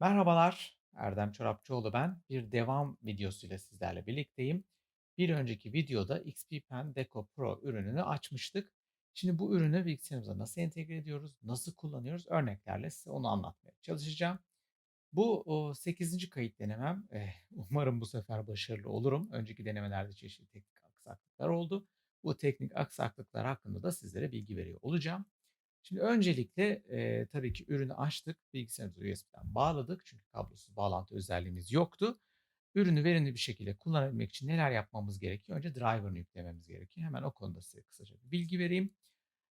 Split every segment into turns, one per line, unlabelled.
Merhabalar, Erdem Çorapçıoğlu ben. Bir devam videosuyla sizlerle birlikteyim. Bir önceki videoda XP Pen Deco Pro ürününü açmıştık. Şimdi bu ürünü bilgisayarımıza nasıl entegre ediyoruz, nasıl kullanıyoruz örneklerle size onu anlatmaya çalışacağım. Bu o 8. kayıt denemem. Eh, umarım bu sefer başarılı olurum. Önceki denemelerde çeşitli teknik aksaklıklar oldu. Bu teknik aksaklıklar hakkında da sizlere bilgi veriyor olacağım. Şimdi öncelikle, eee, tabii ki ürünü açtık, bilgisayarımıza USB'den bağladık çünkü kablosuz bağlantı özelliğimiz yoktu. Ürünü verimli bir şekilde kullanabilmek için neler yapmamız gerekiyor? Önce driver'ını yüklememiz gerekiyor. Hemen o konuda size kısaca bir bilgi vereyim.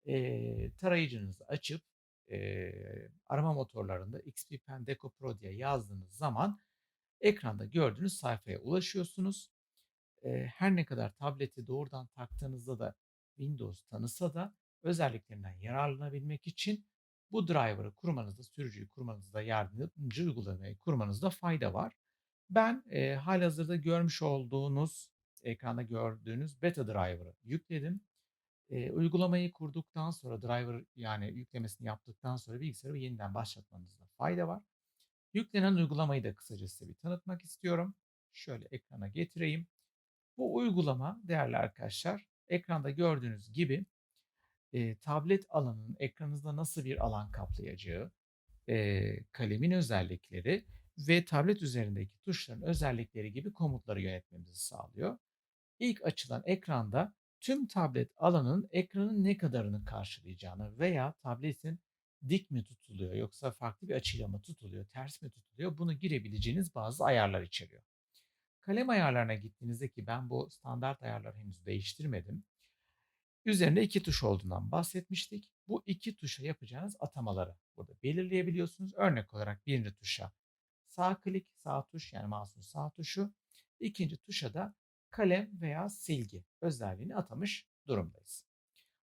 Eee, tarayıcınızı açıp, eee, arama motorlarında XP Pen Deco Pro diye yazdığınız zaman ekranda gördüğünüz sayfaya ulaşıyorsunuz. Eee, her ne kadar tableti doğrudan taktığınızda da Windows tanısa da özelliklerinden yararlanabilmek için bu driver'ı kurmanızda, sürücüyü kurmanızda, yardımcı uygulamayı kurmanızda fayda var. Ben, eee, hâlihazırda görmüş olduğunuz, ekranda gördüğünüz beta driver'ı yükledim. Eee, uygulamayı kurduktan sonra driver yani yüklemesini yaptıktan sonra bilgisayarı yeniden başlatmanızda fayda var. Yüklenen uygulamayı da kısaca size bir tanıtmak istiyorum. Şöyle ekrana getireyim. Bu uygulama değerli arkadaşlar, ekranda gördüğünüz gibi, eee, tablet alanının ekranınızda nasıl bir alan kaplayacağı, eee, kalemin özellikleri ve tablet üzerindeki tuşların özellikleri gibi komutları yönetmemizi sağlıyor. İlk açılan ekranda tüm tablet alanının ekranın ne kadarını karşılayacağını veya tabletin dik mi tutuluyor yoksa farklı bir açıyla mı tutuluyor, ters mi tutuluyor bunu girebileceğiniz bazı ayarlar içeriyor. Kalem ayarlarına gittiğinizde ki ben bu standart ayarları henüz değiştirmedim. Üzerinde 2 tuş olduğundan bahsetmiştik. Bu 2 tuşa yapacağınız atamaları burada belirleyebiliyorsunuz. Örnek olarak 1'inci tuşa sağ klik, sağ tuş yani mouse'un sağ tuşu. 2'nci tuşa da kalem veya silgi özelliğini atamış durumdayız.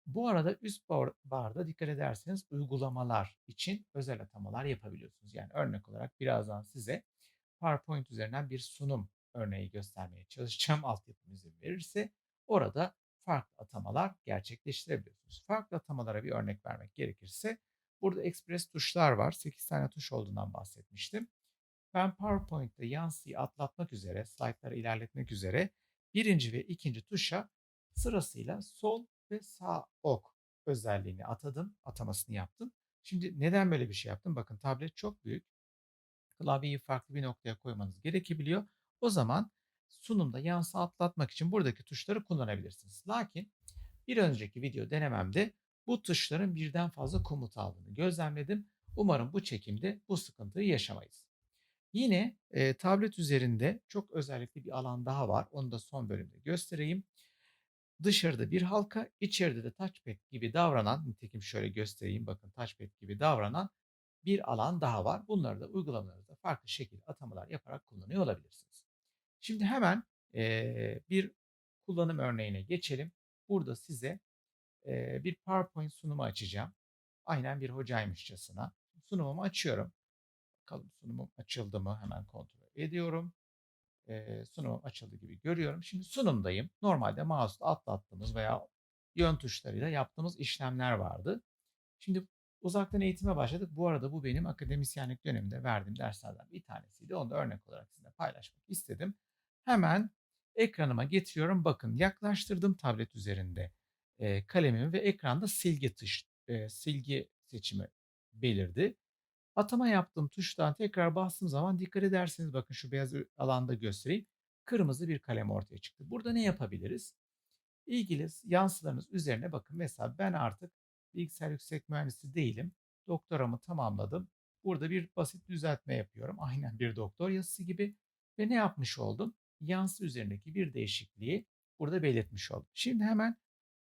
Bu arada üst bar barda dikkat ederseniz uygulamalar için özel atamalar yapabiliyorsunuz. Yani örnek olarak birazdan size PowerPoint üzerinden bir sunum örneği göstermeye çalışacağım altyapım izin verirse. Orada farklı atamalar gerçekleştirebiliyorsunuz. Farklı atamalara bir örnek vermek gerekirse burada express tuşlar var. 8 tane tuş olduğundan bahsetmiştim. Ben PowerPoint'te yansıyı atlatmak üzere, slaytları ilerletmek üzere 1'inci ve 2'nci tuşa sırasıyla sol ve sağ ok özelliğini atadım, atamasını yaptım. Şimdi neden böyle bir şey yaptım? Bakın tablet çok büyük. Klavyeyi farklı bir noktaya koymanız gerekebiliyor. O zaman sunumda yansı atlatmak için buradaki tuşları kullanabilirsiniz. Lakin bir önceki video denememde bu tuşların birden fazla komut aldığını gözlemledim. Umarım bu çekimde bu sıkıntıyı yaşamayız. Yine e, tablet üzerinde çok özellikli bir alan daha var. Onu da son bölümde göstereyim. Dışarıda bir halka, içeride de touchpad gibi davranan, nitekim şöyle göstereyim bakın touchpad gibi davranan bir alan daha var. Bunları da uygulamalarınızda farklı şekilde atamalar yaparak kullanıyor olabilirsiniz. Şimdi hemen eee, bir kullanım örneğine geçelim. Burada size eee, bir PowerPoint sunumu açacağım. Aynen bir hocaymışçasına. Sunumumu açıyorum. Bakalım sunumum açıldı mı? Hemen kontrol ediyorum. Eee, sunumum açıldı gibi görüyorum. Şimdi sunumdayım. Normalde mouse'la atlattığımız veya yön tuşlarıyla yaptığımız işlemler vardı. Şimdi uzaktan eğitime başladık. Bu arada bu benim akademisyenlik döneminde verdiğim derslerden bir tanesiydi. Onu da örnek olarak sizinle paylaşmak istedim. Hemen ekranıma getiriyorum. Bakın yaklaştırdım tablet üzerinde eee, kalemimi ve ekranda silgi tuş, eee, silgi seçimi belirdi. Atama yaptığım tuştan tekrar bastığım zaman dikkat ederseniz bakın şu beyaz alanda göstereyim. Kırmızı bir kalem ortaya çıktı. Burada ne yapabiliriz? İlgili yansılarınız üzerine bakın. Mesela ben artık bilgisayar yüksek mühendisi değilim. Doktoramı tamamladım. Burada bir basit düzeltme yapıyorum. Aynen bir doktor yazısı gibi. Ve ne yapmış oldum? Yansı üzerindeki bir değişikliği burada belirtmiş oldum. Şimdi hemen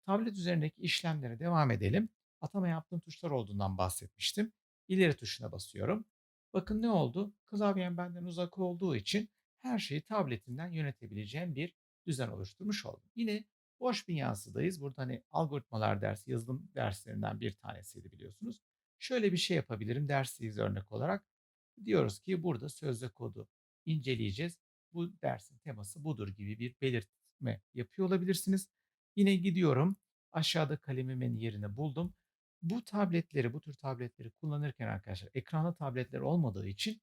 tablet üzerindeki işlemlere devam edelim. Atama yaptığım tuşlar olduğundan bahsetmiştim. İleri tuşuna basıyorum. Bakın ne oldu? Klavyem benden uzak olduğu için her şeyi tabletimden yönetebileceğim bir düzen oluşturmuş oldum. Yine boş bir yansıdayız. Burada hani algoritmalar dersi, yazılım derslerinden bir tanesiydi biliyorsunuz. Şöyle bir şey yapabilirim dersiyiz örnek olarak. Diyoruz ki burada sözde kodu inceleyeceğiz. Bu dersin teması budur gibi bir belirtme yapıyor olabilirsiniz. Yine gidiyorum aşağıda kalemimin yerini buldum. Bu tabletleri, bu tür tabletleri kullanırken arkadaşlar ekranlı tabletler olmadığı için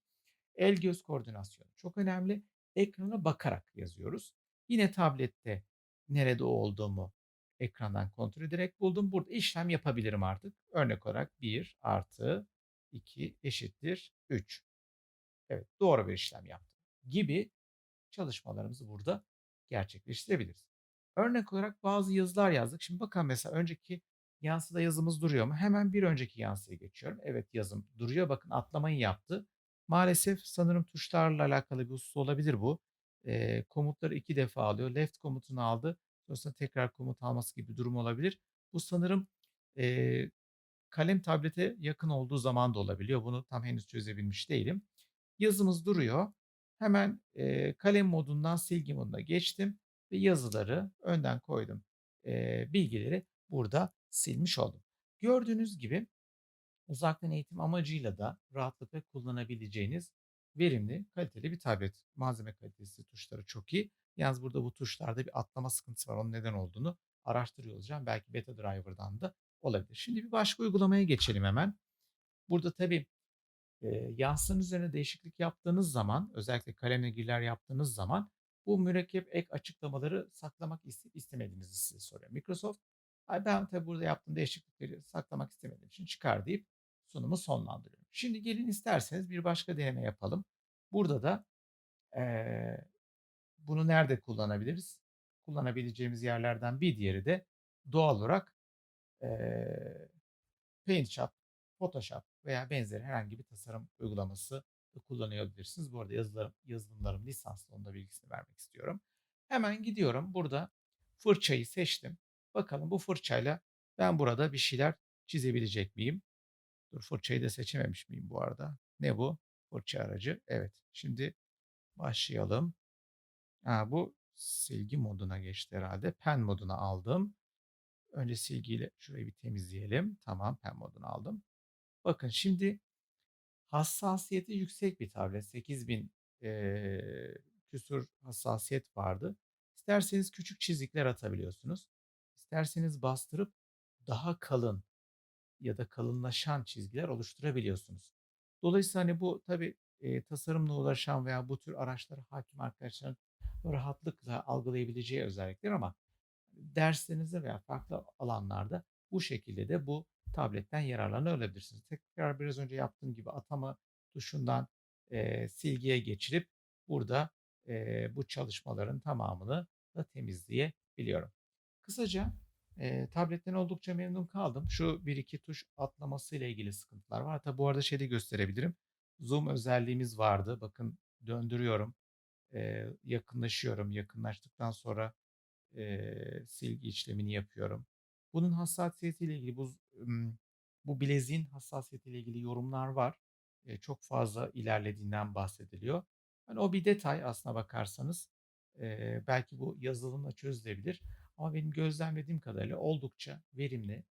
El göz koordinasyonu çok önemli. Ekrana bakarak yazıyoruz. Yine tablette nerede olduğumu ekrandan kontrol ederek buldum. Burada işlem yapabilirim artık. Örnek olarak 1 artı 2 eşittir 3. Evet doğru bir işlem yaptım gibi çalışmalarımızı burada gerçekleştirebiliriz. Örnek olarak bazı yazılar yazdık. Şimdi bakalım mesela önceki yansıda yazımız duruyor mu? Hemen bir önceki yansıya geçiyorum. Evet yazım duruyor. Bakın atlamayı yaptı. Maalesef sanırım tuşlarla alakalı bir husus olabilir bu. Eee, komutları iki defa alıyor. Left komutunu aldı. Sonrasında tekrar komut alması gibi bir durum olabilir. Bu sanırım eee, kalem tablete yakın olduğu zaman da olabiliyor. Bunu tam henüz çözebilmiş değilim. Yazımız duruyor. Hemen eee, kalem modundan silgi moduna geçtim ve yazıları önden koydum. Eee, bilgileri burada silmiş oldum. Gördüğünüz gibi uzaktan eğitim amacıyla da rahatlıkla kullanabileceğiniz verimli, kaliteli bir tablet. Malzeme kalitesi, tuşları çok iyi. Yalnız burada bu tuşlarda bir atlama sıkıntısı var. Onun neden olduğunu araştırıyor olacağım. Belki beta driver'dan da olabilir. Şimdi bir başka uygulamaya geçelim hemen. Burada tabii Eee, yansının üzerine değişiklik yaptığınız zaman, özellikle kalemle giriler yaptığınız zaman bu mürekkep ek açıklamaları saklamak istemediğinizi size soruyor Microsoft. Ay ben tabii burada yaptığım değişiklikleri saklamak istemediğim için çıkar deyip sunumu sonlandırıyorum. Şimdi gelin isterseniz bir başka deneme yapalım. Burada da eee, bunu nerede kullanabiliriz? Kullanabileceğimiz yerlerden bir diğeri de doğal olarak eee PaintShop, Photoshop veya benzeri herhangi bir tasarım uygulaması kullanabilirsiniz. Bu arada yazılarım, yazılımlarım lisanslı onun da bilgisini vermek istiyorum. Hemen gidiyorum. Burada fırçayı seçtim. Bakalım bu fırçayla ben burada bir şeyler çizebilecek miyim? Dur fırçayı da seçememiş miyim bu arada? Ne bu? Fırça aracı. Evet. Şimdi başlayalım. Ha, bu silgi moduna geçti herhalde. Pen moduna aldım. Önce silgiyle şurayı bir temizleyelim. Tamam pen modunu aldım. Bakın şimdi hassasiyeti yüksek bir tablet. 8000 eee küsur hassasiyet vardı. İsterseniz küçük çizikler atabiliyorsunuz. İsterseniz bastırıp daha kalın ya da kalınlaşan çizgiler oluşturabiliyorsunuz. Dolayısıyla hani bu tabii eee, tasarımla uğraşan veya bu tür araçlara hakim arkadaşların rahatlıkla algılayabileceği özellikler ama derslerinizde veya farklı alanlarda bu şekilde de bu tabletten yararlanabilirsiniz. Tekrar biraz önce yaptığım gibi atama tuşundan eee, silgiye geçirip burada eee, bu çalışmaların tamamını da temizleyebiliyorum. Kısaca eee, tabletten oldukça memnun kaldım. Şu bir iki tuş atlaması ile ilgili sıkıntılar var. Hatta bu arada şey de gösterebilirim. Zoom özelliğimiz vardı. Bakın döndürüyorum. Eee, yakınlaşıyorum. Yakınlaştıktan sonra eee, silgi işlemini yapıyorum. Bunun hassasiyetiyle ilgili bu bu bileziğin hassasiyetiyle ilgili yorumlar var. Eee, çok fazla ilerlediğinden bahsediliyor. Hani o bir detay aslına bakarsanız. Eee, belki bu yazılımla çözülebilir. Ama benim gözlemlediğim kadarıyla oldukça verimli,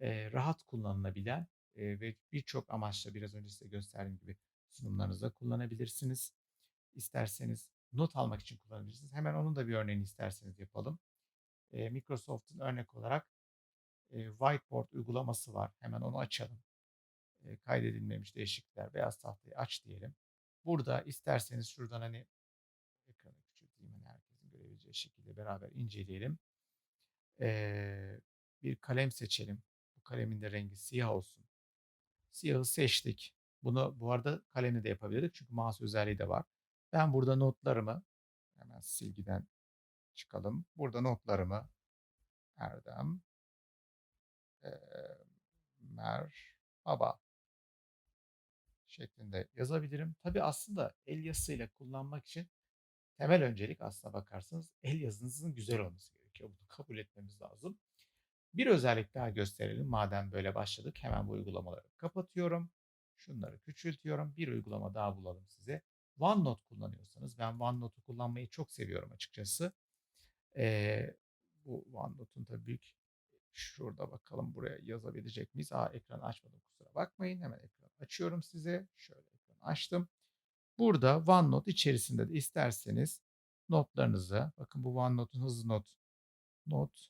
eee, rahat kullanılabilen eee, ve birçok amaçla biraz önce size gösterdiğim gibi sunumlarınızda kullanabilirsiniz. İsterseniz not almak için kullanabilirsiniz. Hemen onun da bir örneğini isterseniz yapalım. Eee, Microsoft'un örnek olarak eee, Whiteboard uygulaması var. Hemen onu açalım. Eee, kaydedilmemiş değişiklikler, beyaz tahtayı aç diyelim. Burada isterseniz şuradan hani ekranı küçülteyim hani herkesin görebileceği şekilde beraber inceleyelim. Eee, bir kalem seçelim. Bu kalemin de rengi siyah olsun. Siyahı seçtik. Bunu bu arada kalemle de yapabilirdik çünkü mouse özelliği de var. Ben burada notlarımı hemen silgiden çıkalım. Burada notlarımı Erdem eee, merhaba şeklinde yazabilirim. Tabii aslında el yazısıyla kullanmak için temel öncelik aslına bakarsanız el yazınızın güzel olması gerekiyor. Bunu kabul etmemiz lazım. Bir özellik daha gösterelim. Madem böyle başladık hemen bu uygulamaları kapatıyorum. Şunları küçültüyorum. Bir uygulama daha bulalım size. OneNote kullanıyorsanız ben OneNote'u kullanmayı çok seviyorum açıkçası. Eee, bu OneNote'un tabii büyük şurada bakalım buraya yazabilecek miyiz? Aa ekranı açmadım kusura bakmayın. Hemen ekranı açıyorum size. Şöyle ekranı açtım. Burada OneNote içerisinde de isterseniz notlarınızı bakın bu OneNote'un hızlı not not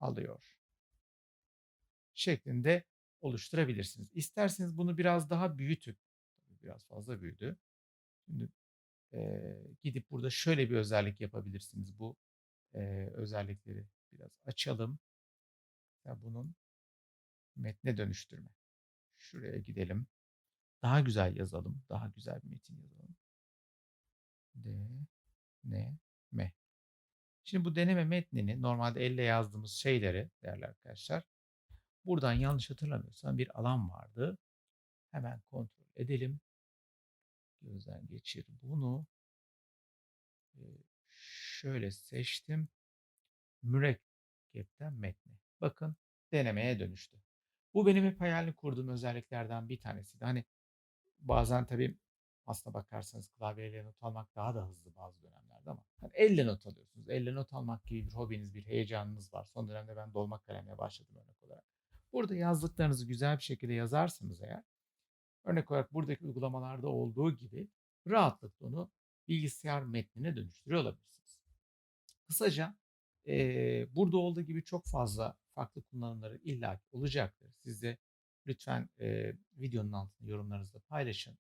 alıyor şeklinde oluşturabilirsiniz. İsterseniz bunu biraz daha büyütüp biraz fazla büyüdü. Şimdi, eee, gidip burada şöyle bir özellik yapabilirsiniz. Bu, eee, özellikleri biraz açalım. Ya, bunun metne dönüştürme. Şuraya gidelim. Daha güzel yazalım. Daha güzel bir metin yazalım. Deneme. Şimdi bu deneme metnini normalde elle yazdığımız şeyleri değerli arkadaşlar buradan yanlış hatırlamıyorsam bir alan vardı. Hemen kontrol edelim. Gözden geçir bunu. Eee, şöyle seçtim. Mürekkepten metni. Bakın denemeye dönüştü. Bu benim hep hayalini kurduğum özelliklerden bir tanesiydi. Hani bazen tabii aslına bakarsanız klavyeyle not almak daha da hızlı bazı dönemlerde ama hani elle not alıyorsunuz. Elle not almak gibi bir hobiniz, bir heyecanınız var. Son dönemde ben dolma kalemle başladım örnek olarak. Burada yazdıklarınızı güzel bir şekilde yazarsanız eğer, örnek olarak buradaki uygulamalarda olduğu gibi rahatlıkla onu bilgisayar metnine dönüştürüyor olabilirsiniz. Kısaca eee, burada olduğu gibi çok fazla farklı kullanımları illaki olacaktır. Siz de lütfen eee, videonun altında yorumlarınızda paylaşın.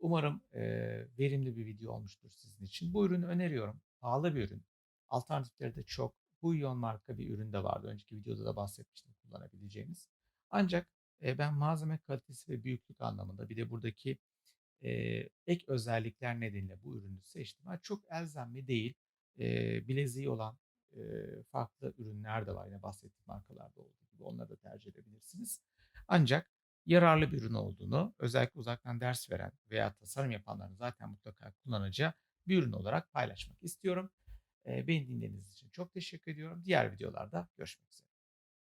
Umarım eee, verimli bir video olmuştur sizin için. Bu ürünü öneriyorum. Pahalı bir ürün. Alternatifleri de çok. Huion marka bir ürün de vardı. Önceki videoda da bahsetmiştim kullanabileceğiniz. Ancak e, ben malzeme kalitesi ve büyüklük anlamında bir de buradaki e, ek özellikler nedeniyle bu ürünü seçtim. Ha, çok elzemli değil. E, bileziği olan e, farklı ürünler de var. Yine bahsettiğim markalarda olduğu gibi onları da tercih edebilirsiniz. Ancak yararlı bir ürün olduğunu özellikle uzaktan ders veren veya tasarım yapanların zaten mutlaka kullanacağı bir ürün olarak paylaşmak istiyorum. Beni dinlediğiniz için çok teşekkür ediyorum. Diğer videolarda görüşmek üzere.